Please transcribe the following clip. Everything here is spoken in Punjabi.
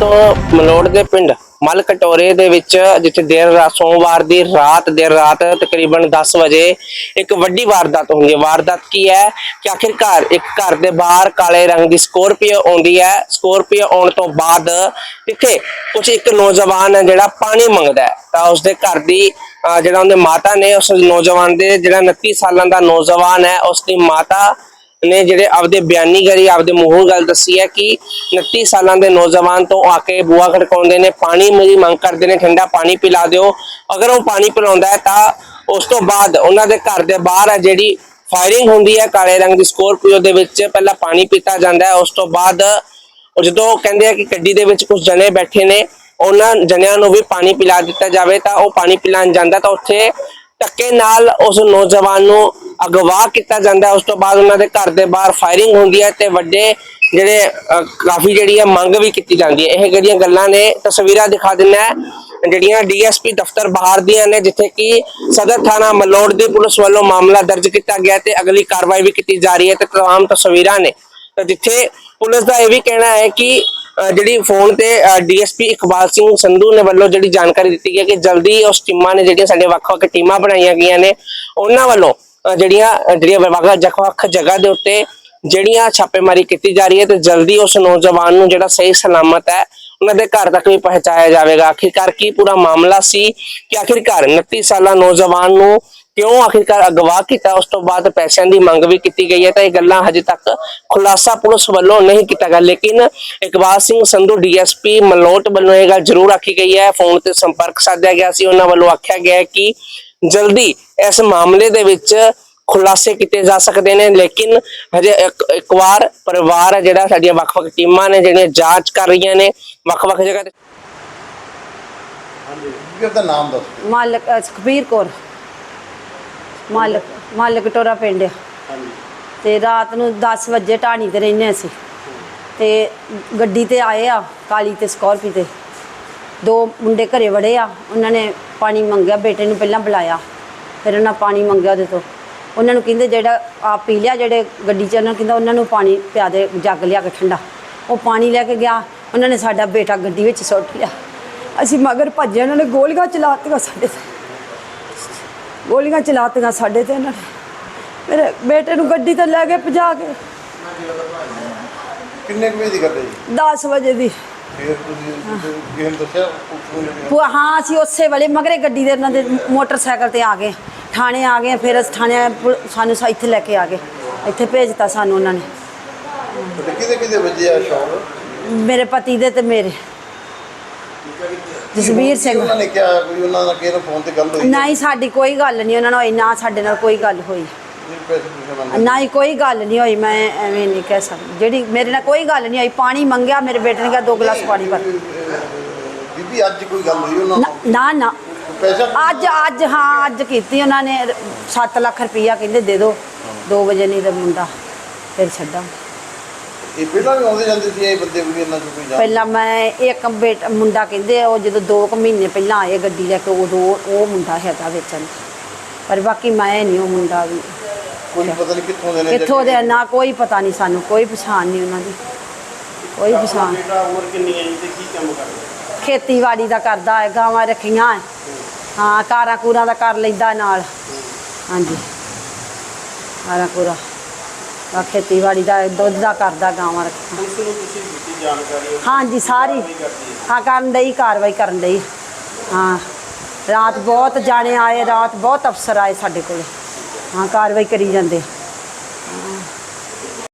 ਤੋਂ ਮਲੋੜ ਦੇ ਪਿੰਡ ਮਲ ਦੇ ਵਿੱਚ, ਜਿੱਥੇ ਦੇਰ ਰਾਤ, ਸੋਮਵਾਰ ਦੀ ਰਾਤ, ਦੇਰ ਰਾਤ ਤਕਰੀਬਨ 10 ਵਜੇ ਇੱਕ ਵੱਡੀ ਵਾਰਦਾਤ ਹੁੰਦੀ ਹੈ। ਵਾਰਦਾਤ ਕੀ ਹੈ ਕਿ ਆਖਿਰਕਾਰ ਇੱਕ ਘਰ ਦੇ ਬਾਹਰ ਕਾਲੇ ਰੰਗ ਦੀ ਸਕੋਰਪੀਓ ਆਉਂਦੀ ਹੈ। ਸਕੋਰਪੀਓ ਆਉਣ ਤੋਂ ਬਾਅਦ ਇੱਥੇ ਕੁਝ ਇੱਕ ਨੌਜਵਾਨ ਹੈ ਜਿਹੜਾ ਪਾਣੀ ਮੰਗਦਾ ਹੈ। ਤਾਂ ਉਸਦੇ ਘਰ ਦੀ, ਅਹ, ਜਿਹੜਾ ਉਹਦੇ ਮਾਤਾ ਨੇ, ਉਸ ਨੌਜਵਾਨ ਦੇ ਜਿਹੜਾ 29 ਸਾਲਾਂ ਦਾ ਨੌਜਵਾਨ ਹੈ ਉਸ ਦੀ ਮਾਤਾ ਨੇ ਜਿਹੜੇ ਆਪਦੇ ਬਿਆਨੀ ਕਰੀ ਆਪਦੇ ਮੂੰਹੋਂ ਗੱਲ ਦੱਸੀ ਹੈ ਕਿ 29 ਸਾਲਾਂ ਦੇ ਨੌਜਵਾਨ ਤੋਂ ਆ ਕੇ ਬੂਆ ਖੜਕਾਉਂਦੇ ਨੇ, ਪਾਣੀ ਮੇਰੀ ਮੰਗ ਕਰਦੇ ਨੇ, ਠੰਡਾ ਪਾਣੀ ਪਿਲਾ ਦਿਓ। ਅਗਰ ਉਹ ਪਾਣੀ ਪਿਲਾਉਂਦਾ ਹੈ ਤਾਂ ਉਸ ਤੋਂ ਬਾਅਦ ਉਹਨਾਂ ਦੇ ਘਰ ਦੇ ਬਾਹਰ ਹੈ ਜਿਹੜੀ ਫਾਇਰਿੰਗ ਹੁੰਦੀ ਹੈ, ਕਾਲੇ ਰੰਗ ਦੀ ਸਕੋਰਪੀਓ ਦੇ ਵਿੱਚ ਪਹਿਲਾਂ ਪਾਣੀ ਪੀਤਾ ਜਾਂਦਾ ਹੈ, ਉਸ ਤੋਂ ਬਾਅਦ ਉਹ ਜਦੋਂ ਕਹਿੰਦੇ ਆ ਕਿ ਗੱਡੀ ਦੇ ਵਿੱਚ ਕੁਝ ਜਣੇ ਬੈਠੇ ਨੇ, ਉਹਨਾਂ ਜਣਿਆਂ ਨੂੰ ਵੀ ਪਾਣੀ ਪਿਲਾ ਦਿੱਤਾ ਜਾਵੇ ਤਾਂ ਉਹ ਪਾਣੀ ਪਿਲਾਉਣ ਜਾਂਦਾ ਤਾਂ ਉੱਥੇ ਧੱਕੇ ਨਾਲ ਉਸ ਨੌਜਵਾਨ ਨੂੰ ਅਗਵਾ ਕੀਤਾ ਜਾਂਦਾ ਉਸ ਤੋਂ ਬਾਅਦ ਉਹਨਾਂ ਦੇ ਘਰ ਦੇ ਬਾਹਰ ਫਾਇਰਿੰਗ ਹੁੰਦੀ ਹੈ ਤੇ ਵੱਡੇ ਜਿਹੜੇ ਕਾਫੀ ਜਿਹੜੀ ਹੈ ਮੰਗ ਵੀ ਕੀਤੀ ਜਾਂਦੀ ਹੈ। ਇਹ ਜਿਹੜੀਆਂ ਗੱਲਾਂ ਨੇ, ਤਸਵੀਰਾਂ ਦਿਖਾ ਦਿੰਦਾ ਹੈ। ਜਿਹੜੀਆਂ ਡੀਐਸਪੀ ਦਫ਼ਤਰ ਬਾਹਰ ਦੀਆਂ ਨੇ, ਜਿੱਥੇ ਕਿ ਸਦਰ ਥਾਣਾ ਮਲੋੜ ਦੀ ਪੁਲਿਸ ਵੱਲੋਂ ਮਾਮਲਾ ਦਰਜ ਕੀਤਾ ਗਿਆ ਤੇ ਅਗਲੀ ਕਾਰਵਾਈ ਵੀ ਕੀਤੀ ਜਾ ਰਹੀ ਹੈ ਤੇ ਤਮਾਮ ਤਸਵੀਰਾਂ ਨੇ। ਤਾਂ ਜਿੱਥੇ ਪੁਲਿਸ ਦਾ ਇਹ ਵੀ ਕਹਿਣਾ ਹੈ ਕਿ ਜਿਹੜੀ ਫੋਨ ਤੇ ਡੀਐਸਪੀ ਇਕਬਾਲ ਸਿੰਘ ਸੰਧੂ ਨੇ ਵੱਲੋਂ ਜਿਹੜੀ ਜਾਣਕਾਰੀ ਦਿੱਤੀ ਗਈ ਕਿ ਜਲਦੀ ਉਸ ਟੀਮਾਂ ਨੇ ਜਿਹੜੀਆਂ ਸਾਡੇ ਵੱਖ-ਵੱਖ ਟੀਮਾਂ ਬਣਾਈਆਂ ਗਈਆਂ ਨੇ, ਉਹਨਾਂ ਵੱਲੋਂ ਜਿਹੜੀਆਂ ਜਿਹੜੀਆਂ ਵੱਖ-ਵੱਖ ਜਗ੍ਹਾ ਦੇ ਉੱਤੇ ਜਿਹੜੀਆਂ ਛਾਪੇਮਾਰੀ ਕੀਤੀ ਜਾ ਰਹੀ ਹੈ ਤੇ ਜਲਦੀ ਉਸ ਨੌਜਵਾਨ ਨੂੰ ਜਿਹੜਾ ਸਹੀ ਸਲਾਮਤ ਹੈ, ਉਹਨਾਂ ਦੇ ਘਰ ਤੱਕ ਵੀ ਪਹੁੰਚਾਇਆ ਜਾਵੇਗਾ। ਆਖਿਰਕਾਰ ਕੀ ਪੂਰਾ ਮਾਮਲਾ ਸੀ ਕਿ ਆਖਿਰਕਾਰ 29 ਸਾਲਾ ਨੌਜਵਾਨ ਨੂੰ ਕਿਉਂ ਆਖਿਰਕਾਰ ਅਗਵਾ ਕੀਤਾ? ਉਸ ਤੋਂ ਬਾਅਦ ਪੈਸਿਆਂ ਦੀ ਮੰਗ ਵੀ ਕੀਤੀ ਗਈ ਹੈ ਤਾਂ ਇਹ ਗੱਲਾਂ ਹਜੇ ਤੱਕ ਖੁਲਾਸਾ ਪੁਲਿਸ ਵੱਲੋਂ ਨਹੀਂ ਕੀਤਾ ਗਿਆ। ਲੇਕਿਨ ਇਕਬਾਲ ਸਿੰਘ ਸੰਧੂ ਡੀਐਸਪੀ ਮਲੋਟ ਵੱਲੋਂ ਇਹ ਗੱਲ ਜ਼ਰੂਰ ਆਖੀ ਗਈ ਹੈ। ਫੋਨ ਤੇ ਸੰਪਰਕ ਸਾਧਿਆ ਗਿਆ ਸੀ। ਉਹਨਾਂ ਵੱਲੋਂ ਆਖਿਆ ਗਿਆ ਕਿ ਜਲਦੀ ਇਸ ਮਾਮਲੇ ਦੇ ਵਿੱਚ ਖੁਲਾਸੇ ਕੀਤੇ ਜਾ ਸਕਦੇ ਨੇ। ਲੇਕਿਨ ਹਜੇ ਇੱਕ ਇੱਕ ਵਾਰ ਪਰਿਵਾਰ ਹੈ ਜਿਹੜਾ ਸਾਡੀਆਂ ਵੱਖ-ਵੱਖ ਟੀਮਾਂ ਨੇ ਜਿਹੜੀਆਂ ਜਾਂਚ ਕਰ ਰਹੀਆਂ ਨੇ। ਵੱਖ-ਵੱਖ ਜਗ੍ਹਾ ਤੇ ਹਾਂਜੀ ਕੀ ਉਹਦਾ ਨਾਮ ਦੱਸੋ ਮਾਲਕ ਸੁਖਬੀਰ ਕੌਰ। ਮਾਲਕ ਮਾਲਕ ਟੋਰਾ ਪਿੰਡ ਆ। ਹਾਂਜੀ। ਤੇ ਰਾਤ ਨੂੰ 10 ਵਜੇ ਢਾਣੀ ਤੇ ਰਹਿੰਦੇ ਅਸੀਂ। ਤੇ ਗੱਡੀ ਤੇ ਆਏ ਆ ਕਾਲੀ ਤੇ ਸਕਾਰਪੀ ਤੇ। ਦੋ ਮੁੰਡੇ ਘਰੇ ਵੜੇ ਆ ਉਹਨਾਂ ਨੇ ਪਾਣੀ ਮੰਗਿਆ ਬੇਟੇ ਨੂੰ ਪਹਿਲਾਂ ਬੁਲਾਇਆ। ਫਿਰ ਉਹਨਾਂ ਪਾਣੀ ਮੰਗਿਆ ਉਹਦੇ ਤੋਂ। ਉਹਨਾਂ ਨੂੰ ਕਹਿੰਦੇ ਜਿਹੜਾ ਆਪ ਪੀ ਲਿਆ ਜਿਹੜੇ ਗੱਡੀ 'ਚ ਉਹਨਾਂ ਕਹਿੰਦਾ ਉਹਨਾਂ ਨੂੰ ਪਾਣੀ ਪਿਆ ਦੇ ਜੱਗ ਲਿਆ ਕੇ ਠੰਡਾ। ਉਹ ਪਾਣੀ ਲੈ ਕੇ ਗਿਆ ਉਹਨਾਂ ਨੇ ਸਾਡਾ ਬੇਟਾ ਗੱਡੀ ਵਿੱਚ ਸੁੱਟ ਲਿਆ। ਅਸੀਂ ਮਗਰ ਭੱਜੇ ਉਹਨਾਂ ਨੇ ਗੋਲੀਆਂ ਚਲਾਤੀਆਂ ਸਾਡੇ ਤੇ। ਗੋਲੀਆਂ ਚਲਾਤੀਆਂ ਸਾਡੇ ਤੇ ਉਹਨਾਂ ਨੇ। ਮੇਰੇ ਬੇਟੇ ਨੂੰ ਗੱਡੀ ਤੇ ਲੈ ਕੇ ਭਜਾ ਕੇ। ਕਿੰਨੇ ਕੁ ਵਜੇ ਦੀ ਹੈ ਜੀ? 10 ਵਜੇ ਦੀ। ਫਿਰ ਤੁਸੀਂ ਨੂੰ ਦੱਸਿਆ ਉਹ ਹਾਂ ਅਸੀਂ ਉਸੇ ਵੇਲੇ ਮਗਰੇ ਗੱਡੀ ਦੇ ਉਹਨਾਂ ਦੇ ਮੋਟਰਸਾਈਕਲ ਤੇ ਆ ਗਏ। ਥਾਣੇ ਆ ਗਏ ਫਿਰ ਅਸੀਂ ਥਾਣੇ ਸਾਨੂੰ ਸਾ- ਇੱਥੇ ਲੈ ਕੇ ਆ ਗਏ। ਇੱਥੇ ਭੇਜਤਾ ਸਾਨੂੰ ਉਹਨਾਂ ਨੇ। ਤੇ ਕਿਹਦੇ ਕਿਹਦੇ ਵੱਜੇ ਆ ਸ਼ੌਕ? ਮੇਰੇ ਪਤੀ ਦੇ ਤੇ ਮੇਰੇ। ਜਸਵੀਰ ਸਿੰਘ। ਉਹਨਾਂ ਨੇ ਕਿਹਾ ਕੋਈ ਉਹਨਾਂ ਨਾਲ ਕਿਸੇ ਨਾਲ ਫੋਨ ਤੇ ਗੱਲ ਹੋਈ? ਨਹੀਂ ਸਾਡੀ ਕੋਈ ਗੱਲ ਨਹੀਂ ਉਹਨਾਂ ਨਾਲ ਹੋਈ ਨਾ ਸਾਡੇ ਨਾਲ ਕੋਈ ਗੱਲ ਹੋਈ। ਨਹੀਂ ਨਾ ਹੀ ਕੋਈ ਗੱਲ ਨਹੀਂ ਹੋਈ ਮੈਂ ਐਵੇਂ ਨਹੀਂ ਕਹਿ ਸਕਦੀ। ਜਿਹੜੀ ਮੇਰੇ ਨਾਲ ਕੋਈ ਗੱਲ ਨਹੀਂ ਹੋਈ ਪਾਣੀ ਮੰਗਿਆ ਮੇਰੇ ਬੇਟੇ ਨੇ ਕਿਹਾ ਦੋ ਗਲਾਸ ਪਾਣੀ ਭਰ। ਬੀਬੀ ਅੱਜ ਕੋਈ ਗੱਲ ਹੋਈ ਉਹਨਾਂ ਨਾਲ? ਨਾ ਨਾ। ਅੱਜ ਅੱਜ ਹਾਂ ਅੱਜ ਕੀਤੀ ਉਹਨਾਂ ਨੇ। 7 ਲੱਖ ਰੁਪਈਆ ਕਹਿੰਦੇ ਦੇ ਦਿਓ 2 ਵਜੇ ਨਹੀਂ ਤੇ ਮੁੰਡਾ ਫਿਰ ਛੱਡਾਂ ਇਹ ਪਹਿਲਾਂ ਵੀ ਆਉਂਦੇ ਜਾਂਦੇ ਸੀ ਇਹ ਬੰਦੇ ਕੋਈ ਇਹਨਾਂ ਚੋਂ ਕੋਈ ਜਾਣ ਪਹਿਲਾਂ ਮੈਂ ਇੱਕ ਬੇਟਾ ਮੁੰਡਾ ਕਹਿੰਦੇ ਉਹ ਜਦੋਂ 2 ਕੁ ਮਹੀਨੇ ਪਹਿਲਾਂ ਆਏ ਗੱਡੀ ਲੈ ਕੇ ਉਦੋਂ ਉਹ ਮੁੰਡਾ ਹੈਗਾ ਵੇਚਣ। ਪਰ ਬਾਕੀ ਮੈਂ ਨਹੀਂ ਉਹ ਮੁੰਡਾ ਵੀ। ਕੋਈ ਪਤਾ ਨਹੀਂ ਕਿੱਥੋਂ ਦੇ ਨੇ ਜਾਂ ਕਿੱਥੋਂ ਦੇ ਨਾ ਕੋਈ ਪਤਾ ਨਹੀਂ ਸਾਨੂੰ ਕੋਈ ਪਛਾਣ ਨਹੀਂ ਉਹਨਾਂ ਦੀ। ਕੋਈ ਪਛਾਣ। ਬੇਟਾ ਉਮਰ ਕਿੰਨੀ ਹੈ ਜੀ ਤੇ ਕੀ ਕੰਮ ਕਰਦਾ? ਖੇਤੀਬਾੜੀ ਦਾ ਕਰਦਾ ਹੈ ਗਾਵਾਂ ਰੱਖੀਆਂ ਹੈ। ਹਾਂ ਕਾਰਾਂ ਕੂਰਾਂ ਦਾ ਕਰ ਲੈਂਦਾ ਨਾਲ। ਹਾਂਜੀ। ਕਾਰਾਂ ਕੂਰਾ। ਆ ਖੇਤੀਬਾੜੀ ਦਾ ਦੁੱਧ ਦਾ ਕਰਦਾ ਗਾਵਾਂ ਰੱਖੀਆਂ ਪੁਲਿਸ ਨੂੰ ਤੁਸੀਂ ਦਿੱਤੀ ਜਾਣਕਾਰੀ ਹਾਂਜੀ ਸਾਰੀ। ਹਾਂ ਕਰਨ ਡਈ ਕਾਰਵਾਈ ਕਰਨ ਡਈ। ਹਾਂ ਰਾਤ ਬਹੁਤ ਜਾਣੇ ਆਏ ਰਾਤ ਬਹੁਤ ਅਫਸਰ ਆਏ ਸਾਡੇ ਕੋਲ। ਹਾਂ ਕਾਰਵਾਈ ਕਰੀ ਜਾਂਦੇ।